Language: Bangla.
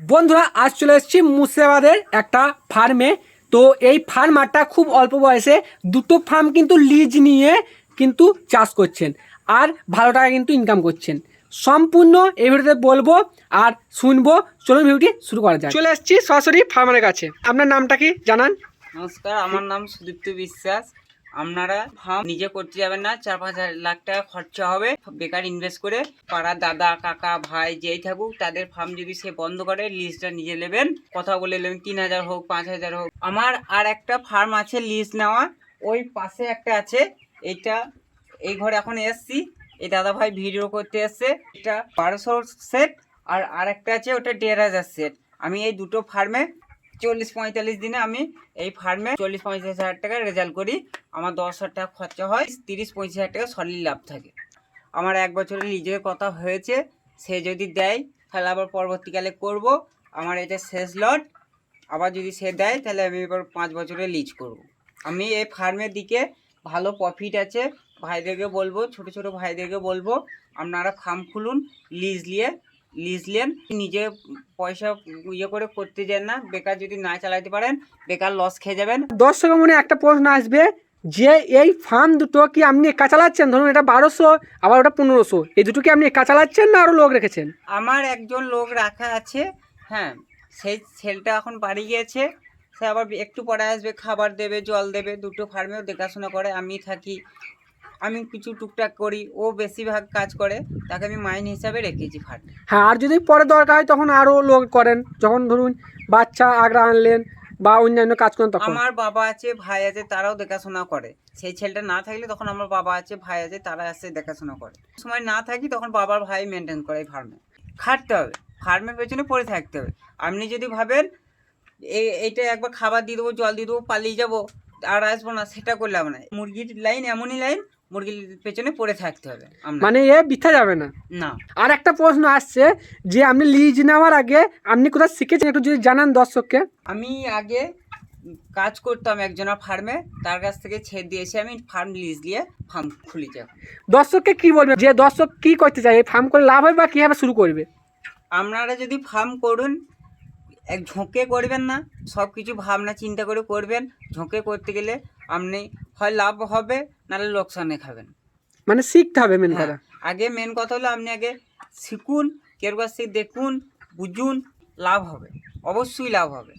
বন্ধুরা আজ চলে এসেছি মুর্শিদাবাদের একটা ফার্মে তো এই ফার্মারটা খুব অল্প বয়সে দুটো ফার্ম কিন্তু লিজ নিয়ে কিন্তু চাষ করছেন আর ভালো টাকা কিন্তু ইনকাম করছেন। সম্পূর্ণ এই ভিডিওতে বলব আর শুনব। চলুন ভিডিওটি শুরু করা যায় চলে এসেছি সরাসরি ফার্মারের কাছে। আপনার নামটা কি? জানান। নমস্কার আমার নাম সুদীপ্ত বিশ্বাস। আপনারা ফার্ম নিজে করতে যাবেন না, চার পাঁচ লাখ টাকা খরচা হবে। বেকার ইনভেস্ট করে পাড়ার দাদা, কাকা, ভাই যেই থাকুক, তাদের ফার্ম যদি সে বন্ধ করে লিস্টটা নিজে নেবেন। কথা বলে নেবেন, তিন হাজার হোক, পাঁচ হাজার হোক। আমার আর একটা ফার্ম আছে লিস্ট নেওয়া ওই পাশে একটা আছে। এটা এই ঘরে এখন এসছি। এই দাদা ভাই ভিডিও করতে এসছে। এটা বারোশো সেট আর আরেকটা আছে, ওটা দেড় হাজার সেট আমি এই দুটো ফার্মে চল্লিশ পঁয়তাল্লিশ দিনে আমি এই ফার্মে চল্লিশ পঁয়তাল্লিশ হাজার টাকা রেজাল্ট করি। আমার দশ হাজার টাকা খরচা হয় তিরিশ পঁয়ত্রিশ হাজার টাকা সলিড লাভ থাকে। আমার এক বছরের লিজের কথা হয়েছে, সে যদি দেয়, তাহলে আবার পরবর্তীকালে করব। আমার এটা শেষ লট আবার যদি সে দেয়, তাহলে আমি এবার পাঁচ বছরের লিজ করব। আমি এই ফার্মের দিকে ভালো প্রফিট আছে। ভাইদেরকে বলব, ছোট ছোট ভাইদেরকে বলব, আপনারা ফার্ম খুলুন লিজ নিয়ে লিজ নেন নিজে পয়সা ইয়ে করে করতে যান না বেকার যদি না চালাতে পারেন বেকার লস খেয়ে যাবেন। দর্শকের মনে একটা প্রশ্ন আসবে যে এই ফার্ম দুটো কি আপনি একা চালাচ্ছেন? ধরুন এটা বারোশো আবার ওটা পনেরোশো এই দুটো কি আপনি একা চালাচ্ছেন না আরও লোক রেখেছেন? আমার একজন লোক রাখা আছে হ্যাঁ সেই ছেলেটা এখন বাড়ি গিয়েছে সে আবার একটু পরে আসবে খাবার দেবে জল দেবে দুটো ফার্মেও দেখাশোনা করে আমি থাকি। আমি কিছু টুকটাক করি ও বেশিরভাগ কাজ করে তাকে আমি মাইন হিসাবে রেখেছি ফার্মে হ্যাঁ আর যদি পরে দরকার হয় তখন আরও লোক করেন যখন ধরুন বাচ্চা আগ্রা আনলেন বা অন্যান্য কাজ করেন তখন। আমার বাবা আছে ভাই আছে তারাও দেখাশোনা করে। সেই ছেলেটা না থাকলে তখন আমার বাবা আছে ভাই আছে তারা এসে দেখাশোনা করে। সময় না থাকি তখন বাবার ভাই মেনটেন করে ফার্মে খাটতে হবে ফার্মের পেছনে পড়ে থাকতে হবে। আপনি যদি ভাবেন এই এইটা একবার খাবার দিয়ে দেবো জল দিয়ে দেবো পালিয়ে যাব আর আসব না সেটা করলাম না। মুরগির লাইন এমনই লাইন মুরগির পেছনে পড়ে থাকতে হবে মানে এ বৃথা যাবে না। না। আর একটা প্রশ্ন আসছে যে আপনি লিজ নেওয়ার আগে আপনি কোথায় শিখেছেন একটু যদি জানান দর্শককে? আমি আগে কাজ করতাম একজনের ফার্মে তার কাছ থেকে ছেড়ে দিয়েছি আমি ফার্ম লিজ দিয়ে ফার্ম খুলেছি এখন দর্শককে কি বলবে? যে দর্শক কি করতে চায় এই ফার্ম করে লাভ হবে বা কীভাবে শুরু করবে? আপনারা যদি ফার্ম করুন এক ঝোঁকে করবেন না সব কিছু ভাবনা চিন্তা করে করবেন। ঝোঁকে করতে গেলে আপনি হয় লাভ হবে নাহলে লোকসানে খাবেন। মানে শিখতে হবে মেন হ্যাঁ, কথা। আগে মেন কথা হলো আপনি আগে শিখুন কেউ কাছ থেকে দেখুন বুঝুন লাভ হবে অবশ্যই লাভ হবে।